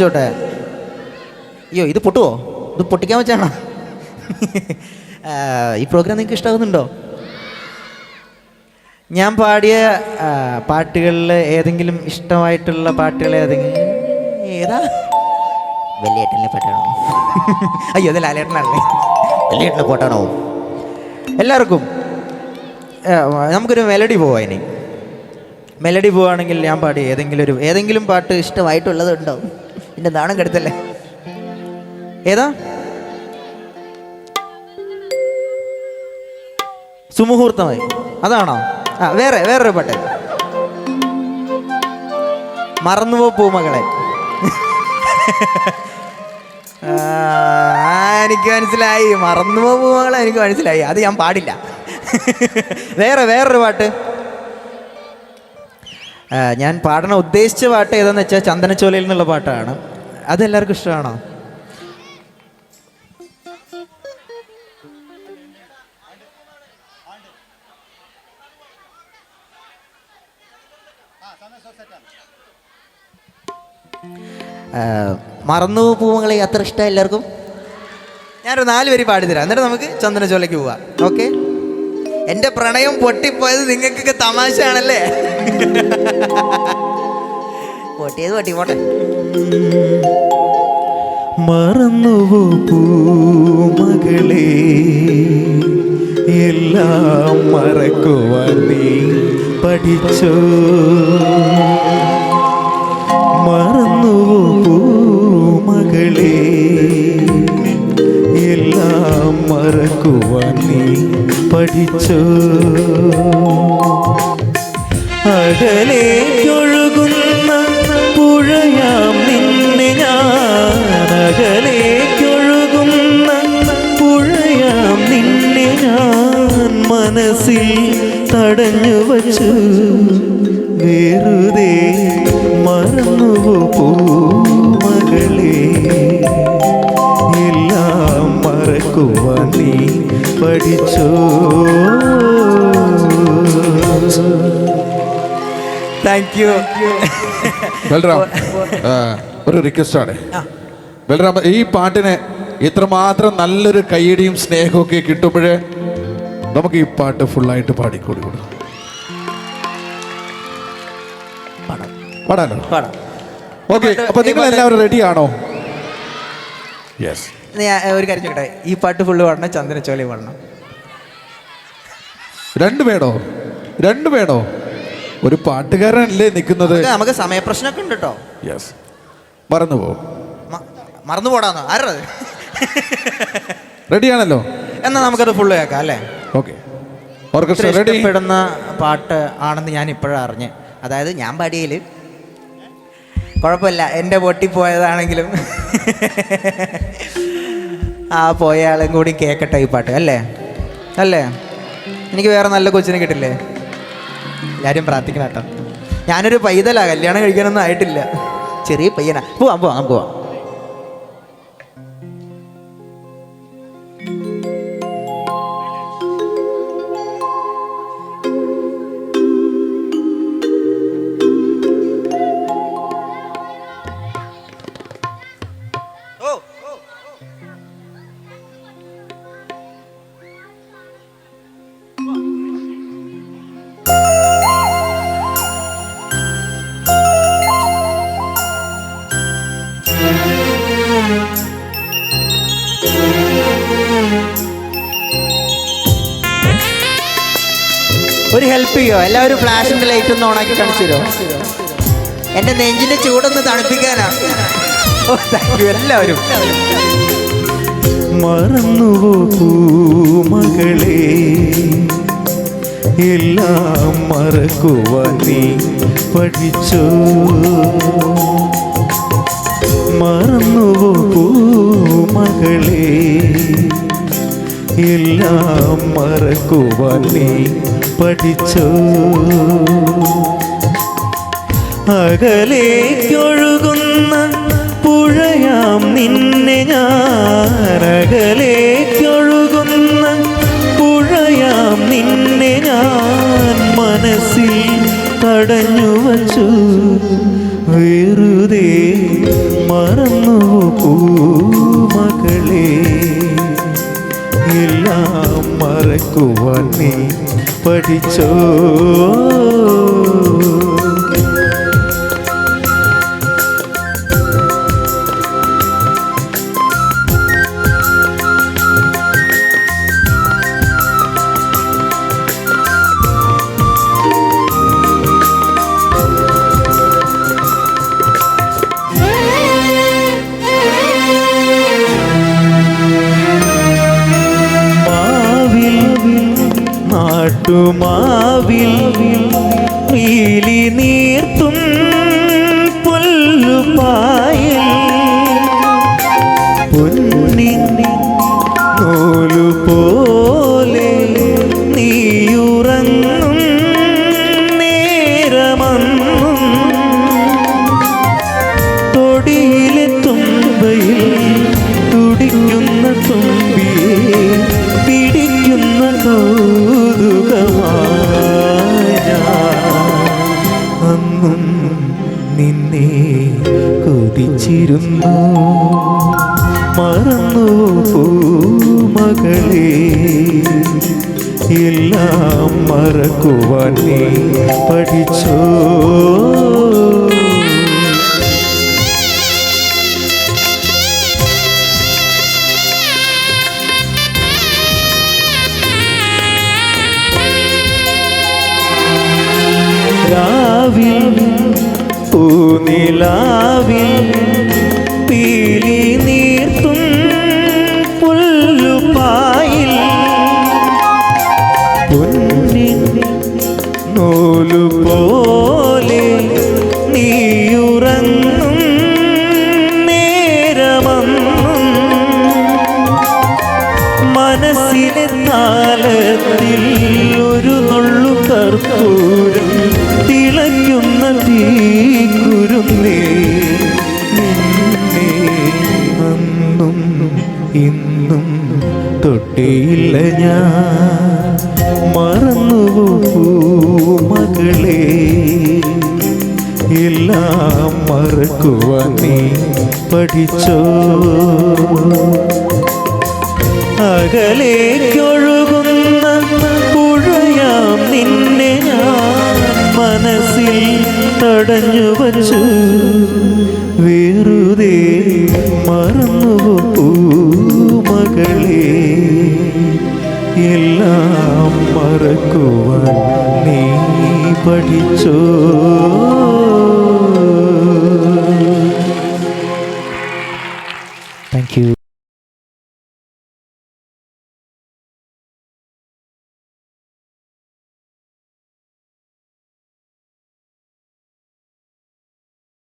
ചോട്ടെ? അയ്യോ ഇത് പൊട്ടുവോ? ഇത് പൊട്ടിക്കാൻ വെച്ചാണോ? ഈ പ്രോഗ്രാം നിങ്ങൾക്ക് ഇഷ്ടമാകുന്നുണ്ടോ ഞാൻ പാടിയ പാട്ടുകളിൽ ഏതെങ്കിലും ഇഷ്ടമായിട്ടുള്ള പാട്ടുകൾ ഏതെങ്കിലും? ഏതാ? വലിയേട്ടന്റെ പാട്ടാണോ? അയ്യോ അത് ലാലേട്ടനല്ലേ? വലിയേട്ടന്റെ പാട്ടാണോ? എല്ലാവർക്കും നമുക്കൊരു മെലഡി പോവാം ഇനി. മെലഡി പോവുകയാണെങ്കിൽ ഞാൻ പാടി ഏതെങ്കിലും ഒരു ഏതെങ്കിലും പാട്ട് ഇഷ്ടമായിട്ടുള്ളത് പിന്നെ നാണം കെടുത്തല്ലേ? ഏതാ? സുമുഹൂർത്തമായി. അതാണോ? ആ വേറെ വേറൊരു പാട്ട്. മറന്നുപോ പൂമകളെ. എനിക്ക് മനസ്സിലായി. മറന്നുപോ പൂമകളെ എനിക്ക് മനസ്സിലായി. അത് ഞാൻ പാടില്ല. വേറെ വേറൊരു പാട്ട്. ഞാൻ പാടണ ഉദ്ദേശിച്ച പാട്ട് ഏതാന്ന് വെച്ചാൽ ചന്ദനച്ചോലയിൽ നിന്നുള്ള പാട്ടാണ്. അതെല്ലാവർക്കും ഇഷ്ടമാണോ? മറന്നു പൂവങ്ങളെ അത്ര ഇഷ്ടം എല്ലാവർക്കും? ഞാനൊരു നാല് പേര് പാടിത്തരാം എന്നിട്ട് നമുക്ക് ചന്ദനച്ചോലയ്ക്ക് പോവാം. ഓക്കെ? എന്റെ പ്രണയം പൊട്ടിപ്പോയത് നിങ്ങൾക്കൊക്കെ തമാശയാണല്ലേ? പൊട്ടിയത് പാട്ടി പോട്ടെ. മറന്നുവോ പൂമകളെ? എല്ലാം മറക്കുവാൻ നീ പഠിച്ചോ? മറന്നുവോ എല്ലാം മറക്കുവാൻ നീ പഠിച്ചോ? അകലേക്കൊഴുകുന്ന അകലേക്കൊഴുകുന്ന പുഴയാം നിന്നെ ഞാൻ മനസ്സിൽ തടഞ്ഞു വച്ചു. വെറുതെ മറന്നുവോ പൂമകളെ എല്ലാം മറക്കുവാൻ നീ പഠിച്ചോ. താങ്ക് യു ബൽറാം ഒരു റിക്വസ്റ്റ് ആണ്. ബൽറാം ഈ പാട്ടിന് ഇത്രമാത്രം നല്ലൊരു കൈയടിയും സ്നേഹവും ഒക്കെ കിട്ടുമ്പോഴേ നമുക്ക് ഈ പാട്ട് ഫുള്ളായിട്ട് പാടിക്കൂടി. കൊടുക്കും പാടാലോ? പാടാം. ഓക്കെ അപ്പൊ നിങ്ങൾ എല്ലാവരും റെഡിയാണോ യെസ് ഒരു കാര്യം ചോട്ടെ ഈ പാട്ട് ഫുള്ള് പാടണം ചന്ദനച്ചോലി പാടണം? രണ്ട് വേണോ? രണ്ട് വേണോ? ഒരു പാട്ടുകാരനല്ലേ നിൽക്കുന്നത്. നമുക്ക് നമുക്ക് സമയപ്രശ്നമൊക്കെ ഉണ്ട് കേട്ടോ യെസ് മറന്നു പോകും മ- മറന്നു പോടാന്നോ ആരത് റെഡിയാണല്ലോ. എന്നാ നമുക്കത് ഫുള്ള് കേൾക്കാം അല്ലേ? ഓക്കെ. Orchestra ready? ഇഷ്ടപ്പെടുന്ന പാട്ട് ആണെന്ന് ഞാൻ ഇപ്പോഴാണ് അറിഞ്ഞ്. അതായത് ഞാൻ പാടിയതിൽ കുഴപ്പമില്ല. എന്റെ പൊട്ടിപ്പോയതാണെങ്കിലും ആ പോയ ആളും കൂടി കേൾക്കട്ടെ ഈ പാട്ട് അല്ലേ? അല്ലേ? എനിക്ക് വേറെ നല്ല കൊച്ചിനെ കിട്ടില്ലേ? എല്ലാവരും പ്രാർത്ഥിക്കണം കേട്ടോ. ഞാനൊരു പൈതലാണ് കല്യാണം കഴിക്കാനൊന്നും ആയിട്ടില്ല. ചെറിയ പയ്യനാ. പോവാം പോവാം പോവാം. ഒരു ഹെൽപ്പ് ചെയ്യോ? എല്ലാവരും ഫ്ലാഷിന്റെ ലൈറ്റ് ഒന്ന് ഓണാക്കി കാണിച്ചു തരുമോ എന്റെ നെഞ്ചിന്റെ ചൂടൊന്ന് തണുപ്പിക്കാനാണ് ഓ എല്ലാവരും. മറന്നുവോ പൂമകളെ എല്ലാം മറക്കുവാൻ നീ പഠിച്ചോ? മറന്നുവോ പൂമകളെ എല്ലാം മറക്കുവാൻ നീ പഠിച്ചോ. അകലേക്കൊഴുകുന്ന പുഴയാം നിന്നെ ഞാൻ. അകലേക്കൊഴുകുന്ന പുഴയാം നിന്നെ ഞാൻ. മനസ്സിൽ തടഞ്ഞു വച്ചു. വെറുതെ മറ പൂമകളെ എല്ലാം മറക്കുവാൻ നീ പഠിച്ചോ? നാട്ടുമാവിൽ കൊതിച്ചിരുന്നു മറന്നു പൂമകളെ എല്ലാം മറക്കുവാൻ നീ പഠിച്ചോ. രാവിൽ പൂനിലാവിൽ പോലെ എല്ലാം മറക്കുവാൻ നീ പഠിച്ചോ? അകലേക്കൊഴുകുന്ന പുഴയാം നിന്നെ മനസ്സിൽ തടഞ്ഞു വച്ചു. വെറുതെ മറന്നു മകളെ എല്ലാം മറക്കുവാൻ നീ പഠിച്ചോ?